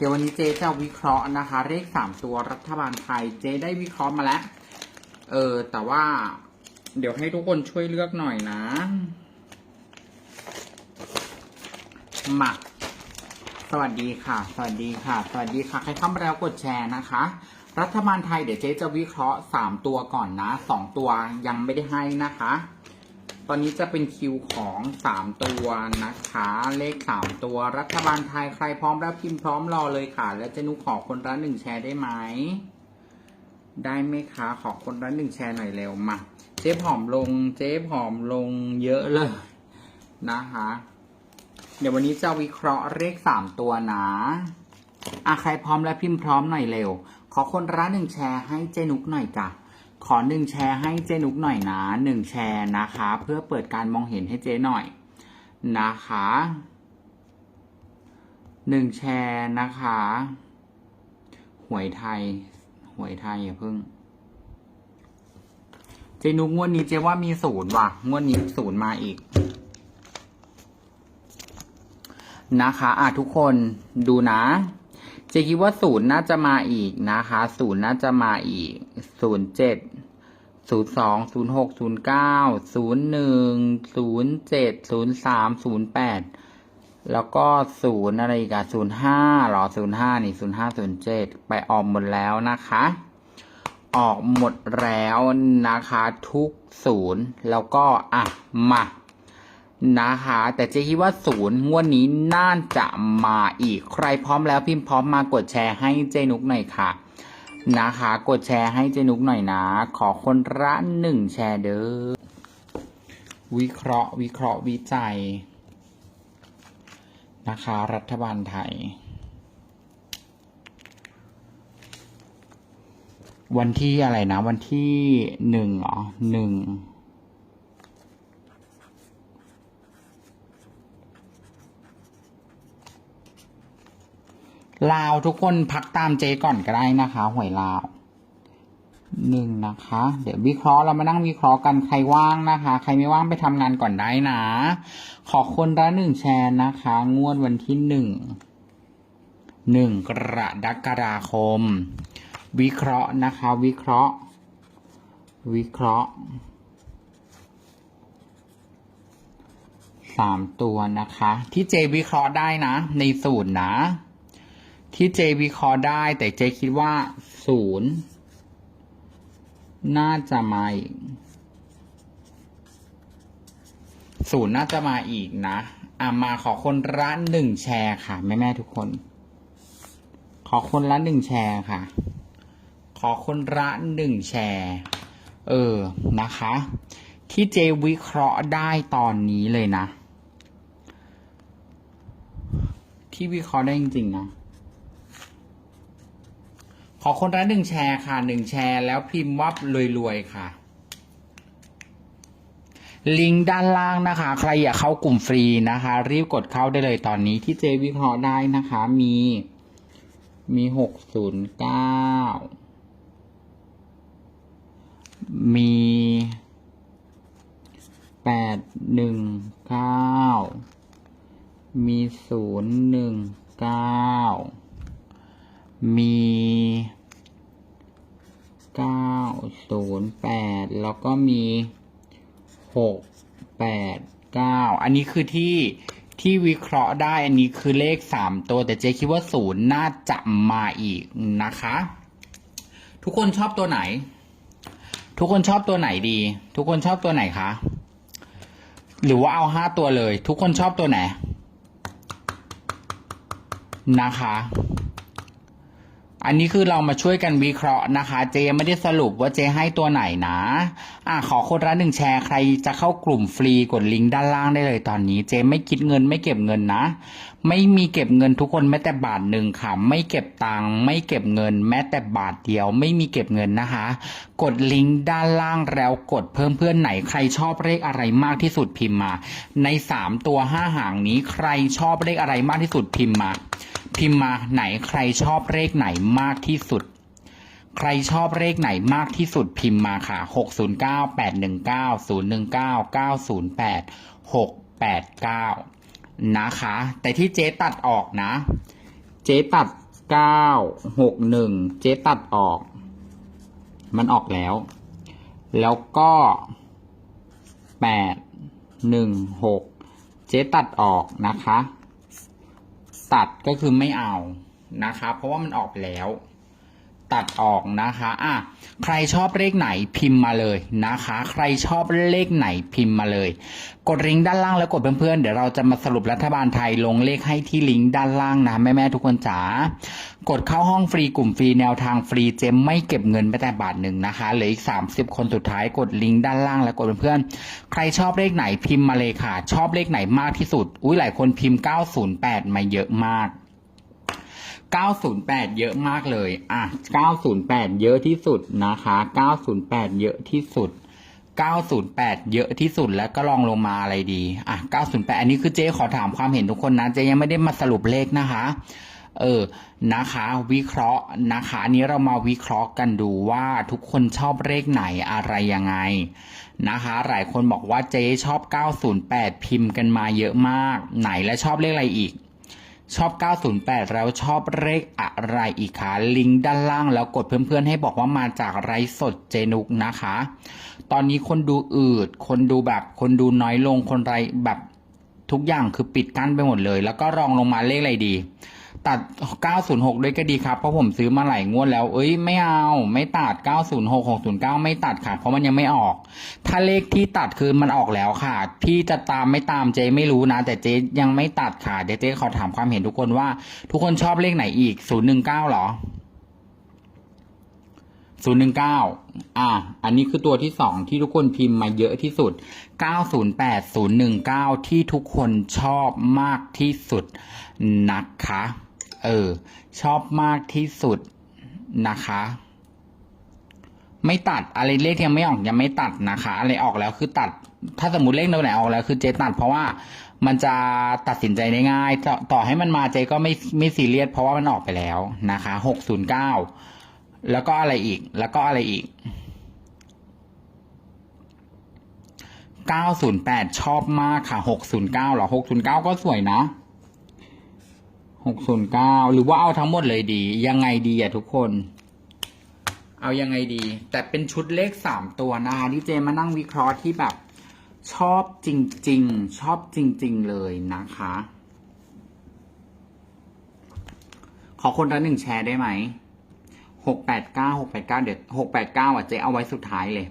เดี๋ยวันนี้เจ๊จะวิเคราะห์นะคะ เลขสามตัวรัฐบาลไทยเจ๊ได้วิเคราะห์มาแล้ว เออ แต่ว่า เดี๋ยวให้ทุกคนช่วยเลือกหน่อยนะหมาสวัสดีค่ะ สวัสดีค่ะ สวัสดีค่ะ ใครเข้ามาแล้วกดแชร์นะคะ รัฐบาลไทยเดี๋ยวเจ๊จะวิเคราะห์สามตัวก่อนนะสองตัวยังไม่ได้ให้นะคะ ตอนนี้จะเป็นคิวของสามตัวนะคะ เลขสามตัวรัฐบาลไทยใครพร้อมแล้วพิมพ์พร้อมรอเลยค่ะ แล้วเจนุกขอคนละหนึ่งแชร์ได้ไหม ได้ไหมคะขอคนละหนึ่งแชร์หน่อยเร็วมา เจ๊ผอมลง เจ๊ผอมลงเยอะเลยนะคะ เดี๋ยววันนี้จะวิเคราะห์เลขสามตัวนะอะใครพร้อมแล้วพิมพ์พร้อมหน่อยเร็ว ขอคนละหนึ่งแชร์ให้เจนุกหน่อยจ้ะ ขอหนึ่งแชร์ให้เจนุกหน่อยนะหนึ่งแชร์นะคะ เพื่อเปิดการมองเห็นให้เจหน่อยนะคะหนึ่งแชร์นะคะหวยไทยหวยไทยอย่าเพิ่ง เจนุกงวดนี้เจว่ามีศูนย์ว่ะงวดนี้ศูนย์มาอีก นะคะอะทุกคนดูนะ เจคิดว่าศูนย์น่าจะมาอีกนะคะศูนย์น่าจะมาอีกศูนย์เจ็ดศูนย์สองศูนย์หกศูนย์เก้าศูนย์หนึ่งศูนย์เจ็ดศูนย์สามศูนย์แปดแล้วก็ศูนย์อะไรอีกอะศูนย์ห้าหรอศูนย์ห้านี่ศูนย์ห้าศูนย์เจ็ดไปออกหมดแล้วนะคะ ออกหมดแล้วนะคะทุกศูนย์แล้วก็อะมา นะคะแต่เจ๊คิดว่าศูนย์งวดนี้น่าจะมาอีกใครพร้อมแล้วพิมพ์พร้อมมากดแชร์ให้เจนุกหน่อยค่ะ นะคะ กดแชร์ให้เจนุกหน่อยนะ ขอคนละหนึ่งแชร์เด้อวิเคราะห์วิเคราะห์วิจัย นะคะ รัฐบาลไทย วันที่อะไรนะ วันที่หนึ่งเหรอหนึ่ง ลาวทุกคนพักตามเจก่อนก็ได้นะคะหวยลาวหนึ่งนะคะ เดี๋ยววิเคราะห์เรามานั่งวิเคราะห์กันใครว่างนะคะ ใครไม่ว่างไปทำงานก่อนได้นะ ขอคนละหนึ่งแชร์นะคะ งวดวันที่หนึ่งหนึ่งกรกฎาคม วิเคราะห์นะคะ วิเคราะห์ วิเคราะห์สามตัวนะคะ ที่เจวิเคราะห์ได้นะ ในสูตรนะ ที่เจวิเคราะห์ได้ แต่เจคิดว่าศูนย์น่าจะมาอีกศูนย์น่าจะมาอีกนะอะมาขอคนละหนึ่งแชร์ค่ะ แม่แม่ทุกคน ขอคนละหนึ่งแชร์ค่ะ ขอคนละหนึ่งแชร์ เออนะคะ ที่เจวิเคราะห์ได้ตอนนี้เลยนะ ที่วิเคราะห์ได้จริงๆนะ ขอคนละหนึ่งแชร์ค่ะหนึ่งแชร์ แล้วพิมพ์ว่ารวยๆค่ะ ลิงก์ด้านล่างนะคะ ใครอยากเข้ากลุ่มฟรีนะคะ รีบกดเข้าได้เลยตอนนี้ที่เจวิเคราะห์ได้นะคะ มี มีหกศูนย์เก้ามีแปดหนึ่งเก้ามีศูนย์หนึ่งเก้า มีเก้าศูนย์แปดแล้วก็มีหกแปดเก้าอันนี้คือที่ที่วิเคราะห์ได้อันนี้คือเลขสามตัว แต่เจ๊คิดว่าศูนย์น่าจะมาอีกนะคะ ทุกคนชอบตัวไหน ทุกคนชอบตัวไหนดี ทุกคนชอบตัวไหนคะหรือว่าเอาห้าตัวเลย ทุกคนชอบตัวไหนนะคะ อันนี้คือเรามาช่วยกันวิเคราะห์นะคะ เจยังไม่ได้สรุปว่าเจให้ตัวไหนนะอะขอคนละหนึ่งแชร์ใครจะเข้ากลุ่มฟรีกดลิงก์ด้านล่างได้เลยตอนนี้ เจไม่คิดเงินไม่เก็บเงินนะ ไม่มีเก็บเงินทุกคนแม้แต่บาทหนึ่งค่ะ ไม่เก็บตังค์ไม่เก็บเงิน แม้แต่บาทเดียว ไม่มีเก็บเงินนะคะ กดลิงก์ด้านล่างแล้วกดเพิ่มเพื่อนไหนใครชอบเลขอะไรมากที่สุดพิมพ์มา ในสามตัวห้าหางนี้ใครชอบเลขอะไรมากที่สุดพิมพ์มา พิมพ์มาไหนใครชอบเลขไหนมากที่สุด ใครชอบเลขไหนมากที่สุดพิมพ์มาค่ะ609 819 019 908 689นะคะ แต่ที่เจ๊ตัดออกนะ เจ๊ตัดเก้าหกหนึ่งเจ๊ตัดออก มันออกแล้ว แล้วก็แปดหนึ่งหกเจ๊ตัดออกนะคะ ตัดก็คือไม่เอานะคะเพราะว่ามันออกไปแล้ว ตัดออกนะคะอะใครชอบเลขไหนพิมพ์มาเลยนะคะ ใครชอบเลขไหนพิมพ์มาเลย กดลิงก์ด้านล่างแล้วกดเพื่อนๆเดี๋ยวเราจะมาสรุปรัฐบาลไทยลงเลขให้ที่ลิงก์ด้านล่างนะแม่ๆทุกคนจ๋ากดเข้าห้องฟรีกลุ่มฟรีแนวทางฟรีเจมไม่เก็บเงินแม้แต่บาทหนึ่งนะคะเหลืออีก 30 คนสุดท้ายกดลิงก์ด้านล่างแล้วกดเพื่อนๆใครชอบเลขไหนพิมพ์มาเลยค่ะ ชอบเลขไหนมากที่สุด อุ้ยหลายคนพิมพ์ 908 มาเยอะมาก 908 เยอะมากเลย อะ 908 เยอะที่สุดนะคะ 908 เยอะที่สุด 908 เยอะที่สุดแล้วก็ลองลงมาอะไรดี อะ 908 อันนี้คือเจ๊ขอถามความเห็นทุกคนนะ เจ๊ยังไม่ได้มาสรุปเลขนะคะ เออ นะคะ วิเคราะห์นะคะ อันนี้เรามาวิเคราะห์กันดูว่าทุกคนชอบเลขไหนอะไรยังไงนะคะ หลายคนบอกว่าเจ๊ชอบ 908 พิมพ์กันมาเยอะมาก ไหนและชอบเลขอะไรอีก ชอบ 908 แล้วชอบเลขอะไรอีกคะลิงก์ด้านล่างแล้วกดเพื่อนๆ ให้บอกว่ามาจากไรสดเจนุกนะคะ ตอนนี้คนดูอืด คนดูแบบคนดูน้อยลงคนไรแบบทุกอย่างคือปิดกั้นไปหมดเลย แล้วก็รองลงมาเลขอะไรดี ตัด 906 ด้วยก็ดีครับ เพราะผมซื้อมาหลายงวดแล้ว เอ้ย ไม่เอา ไม่ตัด 906 609 ไม่ตัดค่ะ เพราะมันยังไม่ออก ถ้าเลขที่ตัดคือมันออกแล้วค่ะ พี่จะตามไม่ตามเจ๊ไม่รู้นะ แต่เจ๊ยังไม่ตัดค่ะ เดี๋ยวเจ๊ขอถามความเห็นทุกคนว่า ทุกคนชอบเลขไหนอีก 019หรอ 019 อะ อันนี้คือตัวที่สองที่ทุกคนพิมพ์มาเยอะที่สุด 908 019 ที่ทุกคนชอบมากที่สุดนะคะ เออ ชอบมากที่สุดนะคะ ไม่ตัดอะไรเลขที่ยังไม่ออกยังไม่ตัดนะคะ อะไรออกแล้วคือตัด ถ้าสมมติเลขตัวไหนออกแล้วคือเจตัดเพราะว่ามันจะตัดสินใจได้ง่าย ต่อต่อให้มันมาเจก็ไม่ไม่ซีเรียสเพราะว่ามันออกไปแล้วนะคะหกศูนย์เก้าแล้วก็อะไรอีก แล้วก็อะไรอีกเก้าศูนย์แปดชอบมากค่ะหกศูนย์เก้าหรอหกศูนย์เก้าก็สวยนะ หกศูนย์เก้าหรือว่าเอาทั้งหมดเลยดี ยังไงดีอะทุกคน เอายังไงดี แต่เป็นชุดเลขสามตัวนะคะที่เจมานั่งวิเคราะห์ที่แบบ ชอบจริง ๆ ชอบจริง ๆ เลยนะคะ ขอคนละหนึ่งแชร์ได้ไหมหกแปดเก้าหกแปดเก้าเดี๋ยวหกแปดเก้าอะเจเอาไว้สุดท้ายเลย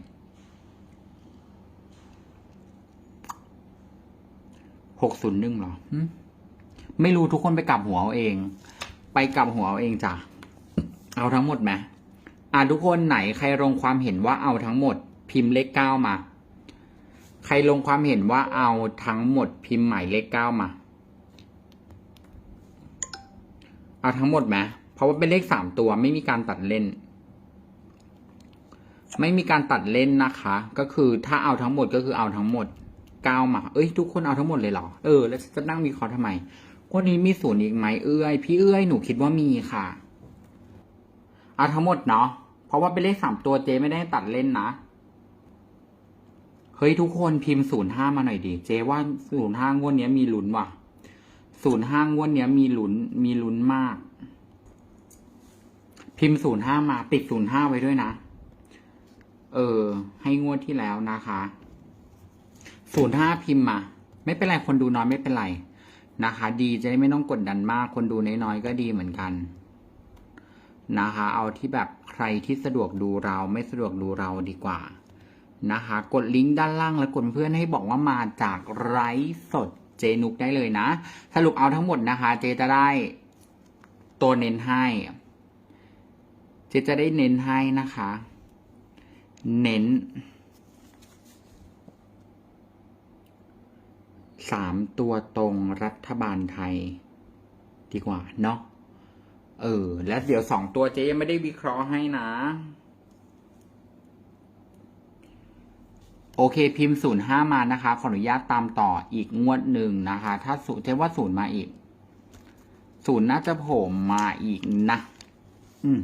หกศูนย์หนึ่งเหรอ ไม่รู้ทุกคนไปกลับหัวเอาเอง ไปกลับหัวเอาเองจ้ะเอาทั้งหมดไหมอะทุกคนไหนใครลงความเห็นว่าเอาทั้งหมด พิมพ์เลขเก้ามา ใครลงความเห็นว่าเอาทั้งหมด พิมพ์หมายเลขเก้ามา เอาทั้งหมดไหมเพราะว่าเป็นเลขสามตัวไม่มีการตัดเล่น ไม่มีการตัดเล่นนะคะ ก็คือถ้าเอาทั้งหมดก็คือเอาทั้งหมดเก้ามา เอ้ยทุกคนเอาทั้งหมดเลยเหรอ เออ แล้วจะนั่งมีคอร์ทำไม วันนี้มีศูนย์อีกไหมเอ้ยพี่เอ้ยหนูคิดว่ามีค่ะ เอาทั้งหมดเนาะ เพราะว่าเป็นเลขสามตัวเจไม่ได้ตัดเล่นนะ เฮ้ยทุกคนพิมพ์ศูนย์ห้ามาหน่อยดิ เจว่าศูนย์ห้างวดนี้มีลุ้นว่ะ ศูนย์ห้างวดนี้มีลุ้น มีลุ้นมาก พิมพ์ศูนย์ห้ามาติดศูนย์ห้าไว้ด้วยนะ เออ ให้งวดที่แล้วนะคะ ศูนย์ห้าพิมพ์มา ไม่เป็นไรคนดูน้อยไม่เป็นไร นะคะ ดีจะได้ไม่ต้องกดดันมาก คนดูน้อยๆก็ดีเหมือนกัน นะคะ เอาที่แบบใครที่สะดวกดูเราไม่สะดวกดูเราดีกว่านะคะกดลิงก์ด้านล่างแล้วกดเพื่อนให้บอกว่ามาจากไร้สดเจนุกได้เลยนะ สรุปเอาทั้งหมดนะคะ เจจะได้ตัวเน้นให้ เจจะได้เน้นให้นะคะ เน้น สามตัวตรงรัฐบาลไทย ดีกว่าเนาะเออ แล้วเดี๋ยวสองตัวเจ๊ยังไม่ได้วิเคราะห์ให้นะ โอเคพิมพ์ศูนย์ห้ามานะคะ ขออนุญาตตามต่ออีกงวดหนึ่งนะคะ ถ้าศูนย์เจ๊ว่าศูนย์มาอีกศูนย์น่าจะโผล่มาอีกนะ อืม